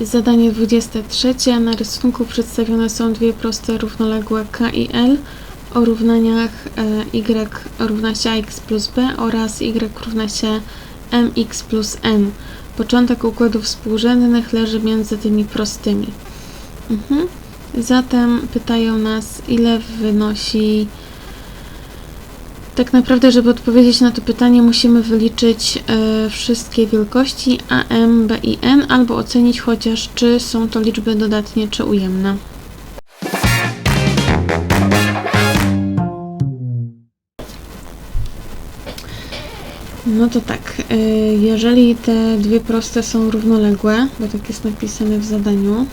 Zadanie 23. Na rysunku przedstawione są dwie proste równoległe K i L o równaniach e, y równa się ax plus b oraz y równa się mx plus n. Początek układów współrzędnych leży między tymi prostymi. Mhm. Zatem pytają nas, ile wynosi. Tak naprawdę, żeby odpowiedzieć na to pytanie, musimy wyliczyć e, wszystkie wielkości a, m, b i n, albo ocenić chociaż, czy są to liczby dodatnie, czy ujemne. No to tak, y, jeżeli te dwie proste są równoległe, bo tak jest napisane w zadaniu,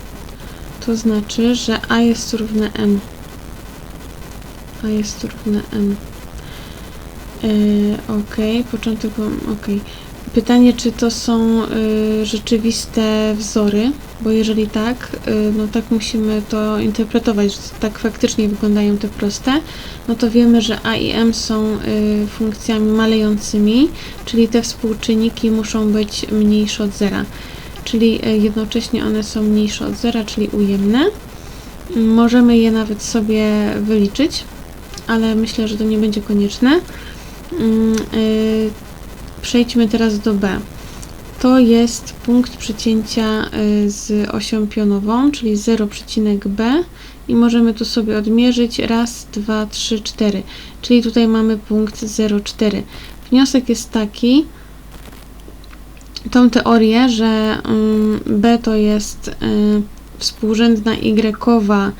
to znaczy, że a jest równe m. a jest równe m. Yy, ok, początek, ok. Pytanie, czy to są y, rzeczywiste wzory, bo jeżeli tak, y, no tak musimy to interpretować, że tak faktycznie wyglądają te proste, no to wiemy, że a i m są y, funkcjami malejącymi, czyli te współczynniki muszą być mniejsze od zera, czyli jednocześnie one są mniejsze od zera, czyli ujemne. Możemy je nawet sobie wyliczyć, ale myślę, że to nie będzie konieczne. Mm, y, Przejdźmy teraz do B. To jest punkt przecięcia y, z osią pionową, czyli 0,b i możemy tu sobie odmierzyć raz, dwa, trzy, cztery. Czyli tutaj mamy punkt 0,4. Wniosek jest taki, tą teorię, że mm, b to jest y, współrzędna y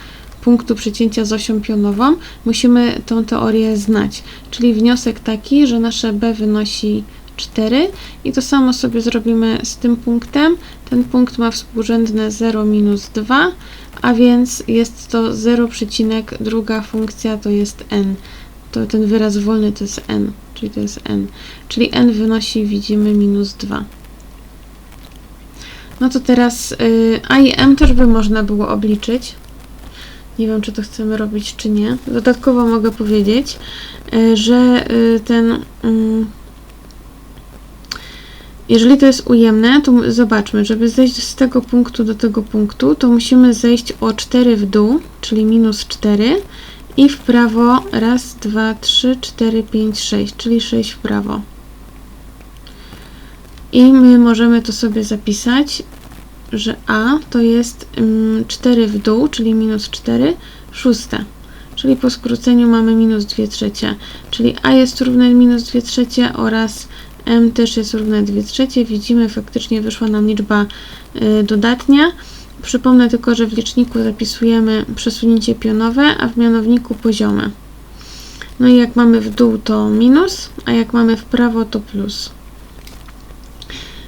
punktu przecięcia z osią pionową, musimy tą teorię znać. Czyli wniosek taki, że nasze b wynosi 4 i to samo sobie zrobimy z tym punktem. Ten punkt ma współrzędne 0 minus 2, a więc jest to 0, druga funkcja to jest n. To ten wyraz wolny to jest n, czyli to jest n. Czyli n wynosi, widzimy, minus 2. No to teraz y, a i m też by można było obliczyć. Nie wiem, czy to chcemy robić, czy nie. Dodatkowo mogę powiedzieć, y, że y, ten mm, jeżeli to jest ujemne, to zobaczmy, żeby zejść z tego punktu do tego punktu, to musimy zejść o 4 w dół, czyli minus 4 i w prawo raz, dwa, trzy, cztery, pięć, sześć, czyli 6 w prawo. I my możemy to sobie zapisać, że A to jest 4 mm, w dół, czyli minus 4, szóste. Czyli po skróceniu mamy minus 2 trzecie. Czyli A jest równe minus 2 trzecie oraz m też jest równe 2 trzecie. Widzimy, faktycznie wyszła nam liczba y, dodatnia. Przypomnę tylko, że w liczniku zapisujemy przesunięcie pionowe, a w mianowniku poziome. No i jak mamy w dół to minus, a jak mamy w prawo to plus.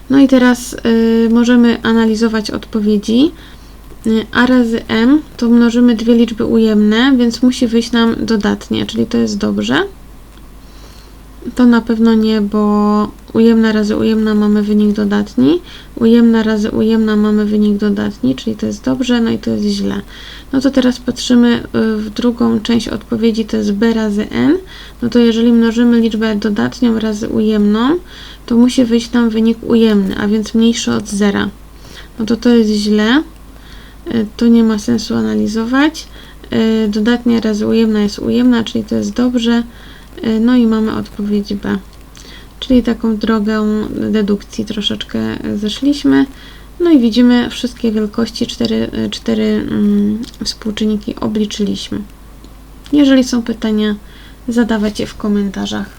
No i teraz y, możemy analizować odpowiedzi. Y, a razy m to mnożymy dwie liczby ujemne, więc musi wyjść nam dodatnie, czyli to jest dobrze. To na pewno nie, bo ujemna razy ujemna mamy wynik dodatni, ujemna razy ujemna mamy wynik dodatni, czyli to jest dobrze, no i to jest źle. No to teraz patrzymy y, w drugą część odpowiedzi, to jest b razy n. No to jeżeli mnożymy liczbę dodatnią razy ujemną, to musi wyjść nam wynik ujemny, a więc mniejszy od zera. No to to jest źle, y, to nie ma sensu analizować. Y, dodatnia razy ujemna jest ujemna, czyli to jest dobrze. E, no i mamy odpowiedź B. Czyli taką drogę dedukcji troszeczkę zeszliśmy. No i widzimy wszystkie wielkości, cztery, cztery mm, współczynniki obliczyliśmy. Jeżeli są pytania, zadawać je w komentarzach.